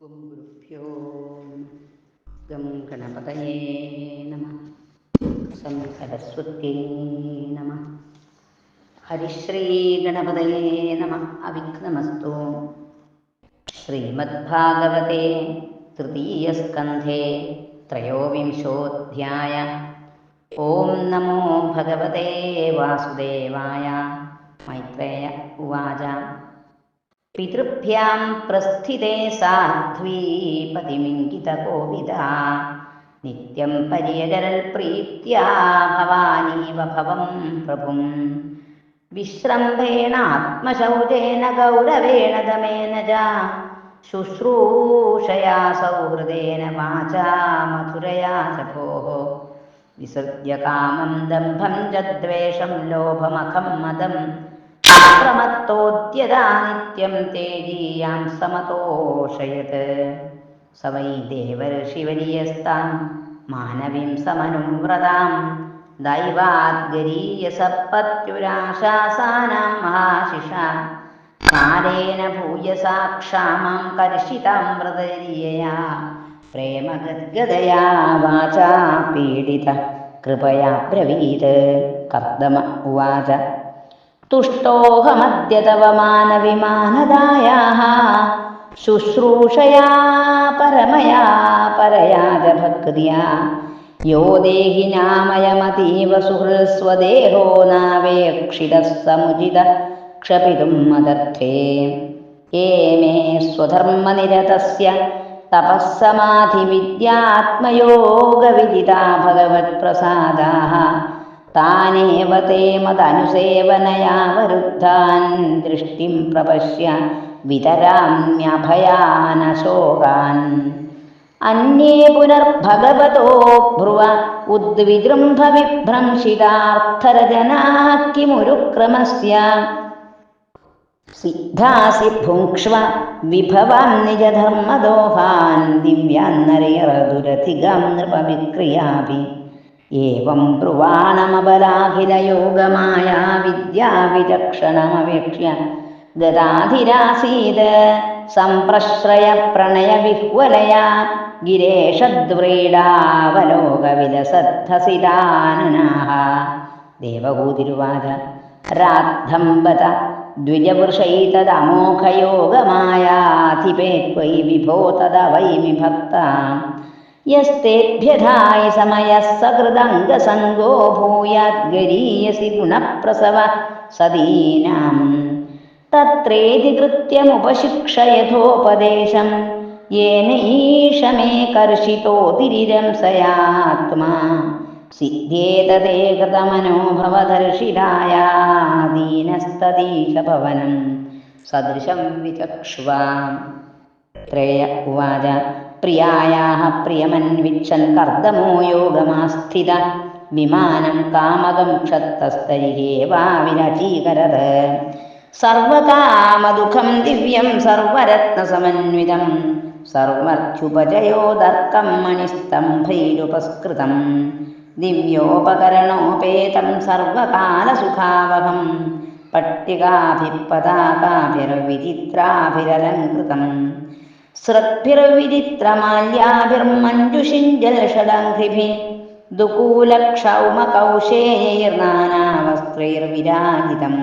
ഓം ഗുരുഭ്യോ ഗം ഗണപതയേ നമ സം സരസ്വത്യേ നമ ഹരിശ്രീ ഗണപതയേ നമ അവിഘ്നമസ്തു ശ്രീമദ്ഭാഗവതേ തൃതീയസ്കന്ധേ ത്രയോവിംശോധ്യായ ഓം നമോ ഭഗവതേ വാസുദേവായ മൈത്രേയ ഉവാച पितृभ्यां प्रस्थिते साध्वीपतिमिङ्गितकोविदा नित्यं पर्यगरल्प्रीत्या भवानीव भवं प्रभुं विश्रम्भेणात्मशौचेन गौरवेण दमेन च। शुश्रूषया सौहृदेन वाचा मधुरया च विसृज्य कामं दम्भं च द्वेषं लोभमखं मदम्। പ്രമത്തോദ്യതാ നിത്യം തേജീയാം സമതോഷയത്. സ വൈ ദേവർഷിവരീയസ്താം മാനവീം സമനുവ്രതാം ദൈവാദ്ഗരീയസപ്പത്യുരാശാസാനാം മഹാശിഷ കാലേന ഭൂയസാ ക്ഷാമാം കർഷിതാം വ്രതരീയയാ. പ്രേമഗദ്ഗതയാ വാചാ പീഡിത കൃപയാ ബ്രവീത് കർദമ ഉവാച. तुष्टोऽहमद्य तव मानविमानदायाः शुश्रूषया परमया परया च यो देहि नामयमतीव सुहृस्वदेहो नावेक्षितः समुचितः क्षपितुम् मदर्थे। ये मे स्वधर्मनिरतस्य तपःसमाधिविद्यात्मयोगविदिता भगवत्प्रसादाः। താനേവ തേ മതനുസേവനയാ വരുദ്ധാൻ ദൃഷ്ടിം പ്രപശ്യ വിതരാമ്യഭയാനശോകാൻ. അന്യേ പുനർഭഗവതോ ഭ്രുവ ഉദ്വിജൃംഭ വിഭ്രംശിതാർത്ഥരജനാ കിമുരു ക്രമസ്യ സിദ്ധാസി ഭുങ്ക്ഷ്വ വിഭവാൻ നിജധർമ്മദോഹാൻ. ദിവ്യാന്നരയറതുരധികം നൃപവിക്രിയാഭി. ഏവം ബ്രുവാണമബലാഖിലയോഗമായ വിദ്യാവിചക്ഷണമവീക്ഷ്യ ദദാധിരാസീത് സംപ്രശ്രയ പ്രണയവിഹ്വലയ ഗിരേഷദ്വ്രീഡാവലോകവിലസദ്ധസിതാനനാഹ ദേവകൂതിരുവാച രാദ്ധംബത ദ്വിജപുരുഷൈതദമോഘയോഗമായാധിപേ ത്വയി വിഭോ തദ വൈമി ഭക്താം यस्तेभ्यधाय समयः सकृदङ्गसङ्गो भूयाद्गरीयसि गुणप्रसव सकृदङ्गो तत्रेति कृत्यमुपशिक्षयथोपदेश येन ईशमे कर्षितोस्यात्मा सिद्ध्येतदे भवनम् सदृशं विचक्ष्वा त्रेय उवाच। പ്രിയായാः പ്രിയമന്വിച്ഛൻ കർദമോ യോഗമാസ്ഥിത. വിമാനം കാമകം ക്ഷത്തസ്തൈഹേവാവിരചീകരത് സർവകാമദുഃഖം ദിവ്യം സർവരത്നസമന്വിതം. സർവർത്ഥ്യുപജയോദർക്കം മണിസ്തംഭൈരുപസ്കൃതം. ദിവ്യോപകരണോപേതം സർവകാലസുഖാവഹം. പട്ടികാഭിപതാകാഭിർവിചിത്രാഭിരലങ്കൃതം സൃദ്ഭിർവിചിത്രമാല്യാഭിർമഞ്ജുഷിഞ്ജലഷടംഘ്രിഭിः ദുകൂലക്ഷൗമകൗശേയൈർനാനാവസ്ത്രൈർവിരാജിതम्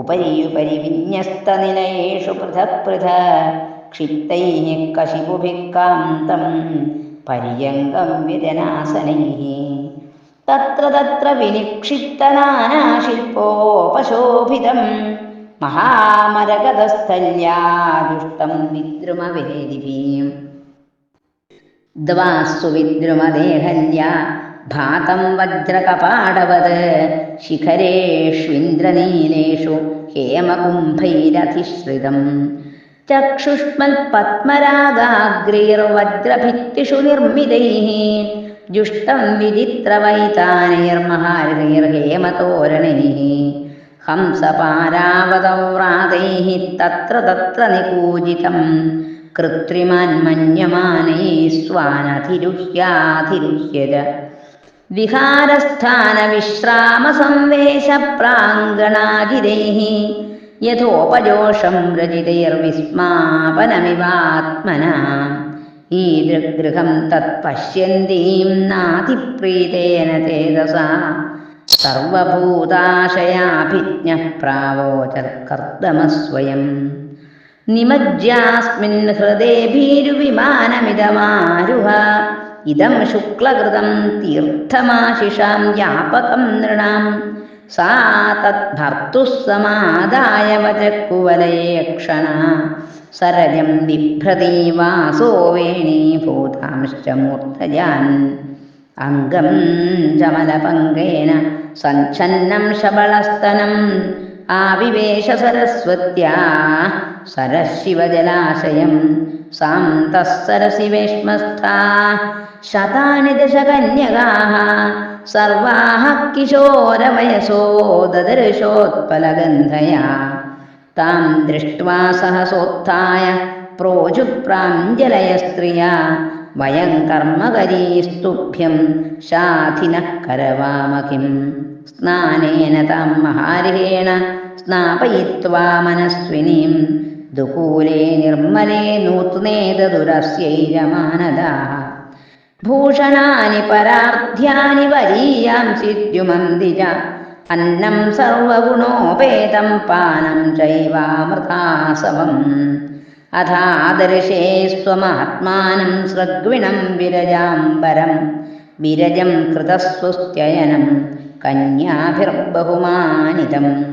उपरियुपरि विन्यस्तनिलयेषु पृथक् पृथक् क्षिप्तैः कशिपुभिः कान्तं पर्यङ्गं विदनासनैः तत्र तत्र विनिक्षिप्तनानाशिल्पोपशोभितम् महामरगदस्थल्या दुष्टं विद्रुमवेदिभिः द्वासु विद्रुमदेहल्या भातं वज्रकपाडवत् शिखरेष्विन्द्रनीलेषु हेमकुम्भैरधिश्रितम् चक्षुष्मत्पद्मरागाग्रैर्वज्रभित्तिषु निर्मितैः जुष्टं ഹംസപാരാവതൗറാതൈഃ തത്ര തത്ര നികൂജിതം കൃത്രിമാൻ മന്യമാനൈ സ്വാനധിരുഹ്യാധിരുഹ്യത. വിഹാരസ്ഥാനവിശ്രാമസംവേശപ്രാങ്കണാജിതൈः യഥോപജോഷം രചിതൈർവിസ്മാപനമിവാത്മന. ഈദൃഗൃഹം തത്പശ്യന്തീം നാതിപ്രീതേന ചേതസാ സർവഭൂതാശയാഭിജ്ഞ പ്രാവോചർക്കർദ്ദമസ്വയം നിമജ്ജാസ്മിൻ ഹൃദേ ഭീരുവിമാനമിതമാരുഹ. ഇതം ശുക്ലകൃതം തീർത്ഥമാശിഷാം വ്യാപകം നൃണാം. സാ തദ്ഭർത്തുഃ സമാദായ വചക്കുവലയേക്ഷണ സരജം ബിഭ്രതി വാസോ വേണീഭൂതാംശ്ച മൂർധജാൻ अङ्गं जमलपङ्गेन सञ्छन्नं शबलस्तनम् आविवेश सरस्वत्या सरशिवजलाशयं सान्तः सरसि वैश्मस्थाः शतानि दशकन्यगाः सर्वाः किशोरवयसो ददर्शोत्पलगन्धया तां दृष्ट्वा सहसोत्थाय सोत्थाय स्त्रिया വയം കർമ്മകരീസ്തുഭ്യം ശാധിന കരവാമകിം സ്നാനേന താം മഹാരേണ സ്നാപയിത്വാ മനസ്വിനീം. ദുകൂലേ നിർമ്മലേ നൂത്നേ ദുരസ്യൈരമാനദാः. ഭൂഷണാനി പരാർധ്യാനി വരീയാം സിദ്ധ്യുമന്തിജ അന്നം സർവഗുണോപേതം പാനം ചൈവാമൃതാസവം. അഥാദർശേ സ്വമാത്മാനം സൃഗ്വിണം വിരജാംബരം. വിരജം കൃതസ്വസ്ത്യയനം കന്യാഭിർബഹുമാനിതം.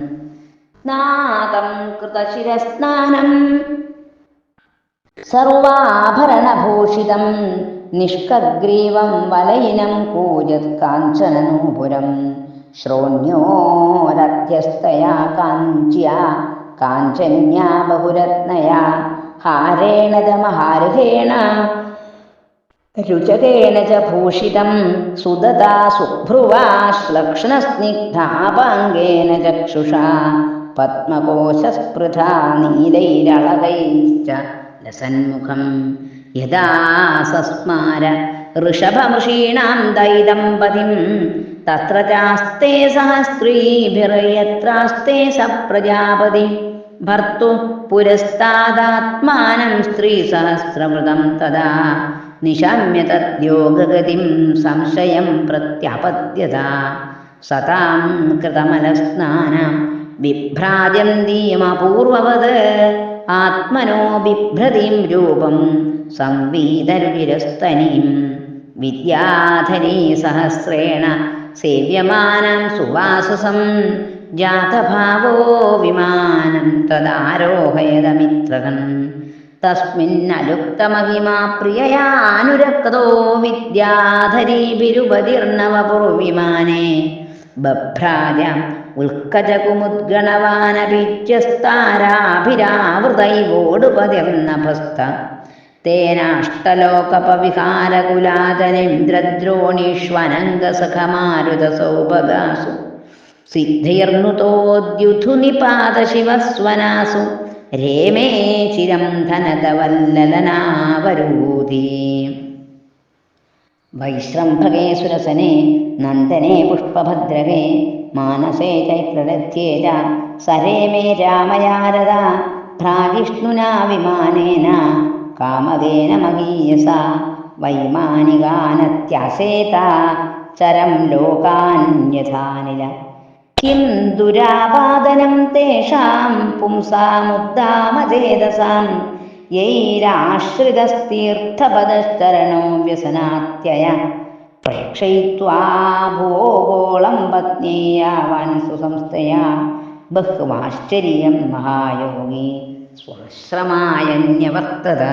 നാദം കൃതശിരസ്നാനം സർവാഭരണഭൂഷിതം നിഷ്കഗ്രീവം വലയിനം കൂജത് കാഞ്ചനനൂപുരം. ശ്രോണ്യോരധ്യസ്ഥയാ കാഞ്ച്യ കാഞ്ചന്യാ ബഹുരത്നയാ. ഹാരേണ ച മഹാർഹേണ രുചകേന ച ഭൂഷിതം സുദതാ സുഭ്രുവാ ശ്ലക്ഷ്ണസ്നിഗ്ധാപാംഗേന ചക്ഷുഷാ പത്മകോശസ്പൃഥാ നീലൈരളകൈശ്ച ലസന്മുഖം. യഥാ സസ്മാര ഋഷഭമൃഷീണാം ദൈദമ്പതിം തത്ര ചാസ്തേ സഹസ്ത്രീഭിർയത്രാസ്തേ സ പ്രജാപതി ഭർത്തു പുരസ്താദാത്മാനം സ്ത്രീസഹസ്രമൃതം തഥാ നിശമ്യ തദ്യോഗഗതിം സംശയം പ്രത്യപദ്യത സതാം കൃതമലസ്നാനം വിഭ്രാജന്തീയമപൂർവവത് ആത്മനോ ബിഭ്രതിം രൂപം സംവീതരുവിരസ്തനീം വിദ്യാധനീ സഹസ്രേണ സേവ്യമാനം സുവാസസം ജാതഭാവോ വിമാനം തദാരോഹയതമിത്രകൻ. തസ്മിന്നലുക്തമഹിമാ പ്രിയയാനുരക്തോ വിദ്യാധരീഭിരുപതിർണവപുർവിമാനെ ബഭ്രാജ ഉൽക്കജകുമുദ്ഗണവാനഭിജ്യസ്താരാഭിരാവൃതൈവോടുപതിർന്നഭസ്ത തേനാഷ്ടലോകപവിഹാരകുലാതരേന്ദ്രദ്രോണീഷ്വനംഗസഖമാരുതസൗഭഗാസു സിദ്ധിർനുതോദ്യുധു നിപാതശിവസ്വനാസു രേമേ ചിരം ധനതവല്ലലനാവരൂതി വൈശ്രംഭകേ സുരസനെ നന്ദനെ പുഷ്പഭദ്രകേ മാനസേ ചൈത്രരഥ്യേ ച സരേമേ രാമയാരദ ഭ്രാജിഷ്ണുനാ വിമാനേന കാമവേന മഹീയസ വൈമാനികാനത്യാസേത ചരം ലോകാന്യഥാനില. കിം ദുരാപാദനം തേഷാം പുംസാമുദ്ദാമചേതസാം. യൈരാശ്രിതസ്തീർത്ഥപദശ്ചരണോ വ്യസനാത്യയ. പ്രേക്ഷയിത്വാ ഭൂഗോളം പത്നീയാവാൻ സുസംസ്ഥയാ. ബഹ്വാശ്ചര്യം മഹായോഗി സ്വാശ്രമായന്യവർത്തത.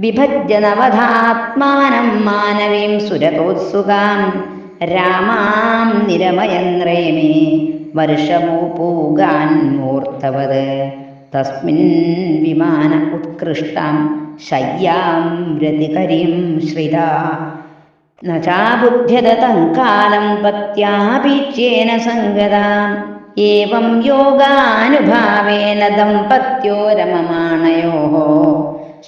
വിഭജ്യനവധാത്മാനം മാനവീം സുരതോത്സുകാം. രാമാം നിരമയന്ത്രേമേ വർഷമൂപൂഗാൻ മൂർത്തവത്. തസ്മിൻ വിമാന ഉത്കൃഷ്ടാം. ശയ്യാം രതികരിം ശ്രിത. ന ചാബുദ്ധ്യതം കാലം പത്യാപീച്യേന സംഗതാം. ഏവം യോഗാനുഭാവേന ദമ്പത്യോ രമമാണയോ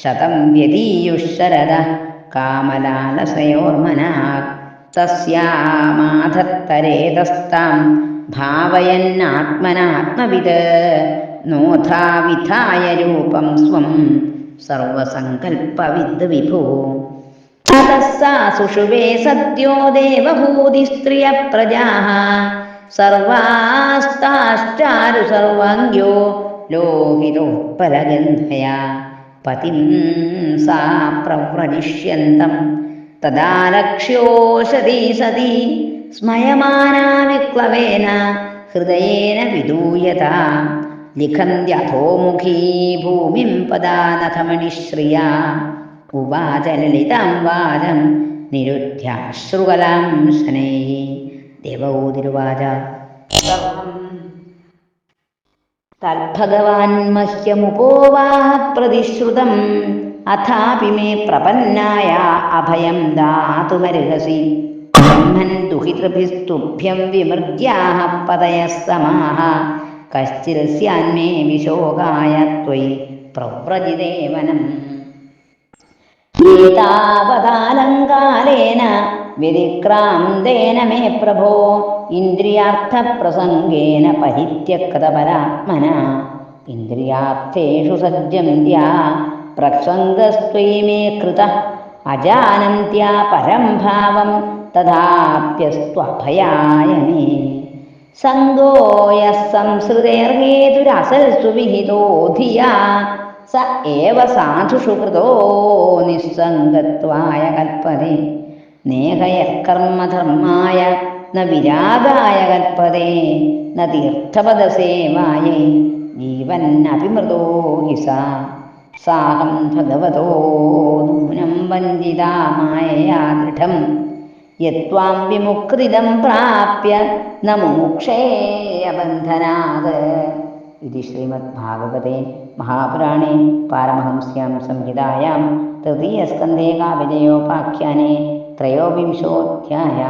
ശതം വ്യതീയുശരദ കാമലാലസയോർമനാക് തസ്യാമാധത്തരേതസ്താം ഭാവയന്നാത്മനാത്മവിത് നോധാവിധായ രൂപം സ്വം സർവസങ്കൽപ്പവിദ് വിഭോ തതഃ സാ സുഷുവേ സദ്യോ ദേവഭൂതിസ്ത്രിയ പ്രജാः സർവാസ്താശ്ചാരു സർവാംഗ്യോ ലോഹിതോത്പലഗന്ധയാ പതിം സാ പ്രവ്രജിഷ്യന്തം തദാ ലക്ഷ്യോഷതി സതി. സ്മയമാനാ വിക്ലവേന ഹൃദയേന വിദൂയത. ലിഖന്ത്യധോമുഖീ ഭൂമിം പദാനഥമണിശ്രിയാ. ഉവാച ലളിതാം വാചം നിരുദ്ധ്യാശ്രുകലാം ശനൈः. ദേവൗതിരുവാച തദ്ഭഗവാൻ മഹ്യമുപോവാഹ പ്രതിശ്രുതം. അഥാപി മേ പ്രപന്നായ അഭയം ദാതുമരുഹസി ബ്രഹ്മൻ ദുഹിതൃഭിസ്തുഭ്യം വിമൃഗ്യാഹ പതയസ്തമാഹ കശ്ചിൽ സ്യാന്മേ വിശോകായ ത്വയി പ്രവ്രജിദേവനം ഏതാവതാലങ്കാലേന വ്യതിക്രാന്തേന മേ പ്രഭോ ഇന്ദ്രിയാർത്ഥപ്രസംഗേന പരിത്യക്തപരാത്മന ഇന്ദ്രിയാർത്ഥേഷു സജ്ജന്ത്യാ മേ കൃത അജാനന്ത്യാ പരം ഭാവം തഥാപ്യസ്ത്വഭയായ മേ സങ്കോയ സംസൃതേർഹേതുരസൽസു വിഹിതോ ധിയാ സ ഏവ സാധുഷു കൃതോ നിസ്സംഗത്വായ കൽപ്പതേ നേഹയ കർമ്മധർമായ ന വിരാഗായ കൽപ്പതേ ന തീർത്ഥപദസേവായൈ. ജീവന്നഭിമൃതോ ഹി സാ സാഹം ഭഗവതോ നൂനം വഞ്ചിതാ മായയാ ദൃഢം. യത്വാം വിമുക്തിദം പ്രാപ്യ ന മുമുക്ഷേയബന്ധനാത് ഇതി ശ്രീമദ്ഭാഗവതേ മഹാപുരാണേ പാരമഹംസ്യാം സംഹിതായാം തൃതീയസ്കന്ധേ കാവ്യജയോപാഖ്യാനെ ത്രയോവിംശോധ്യായ.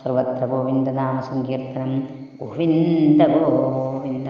സർവത്ര ഗോവിന്ദനാമസങ്കീർത്തനം ഗോവിന്ദ ഗോവിന്ദ.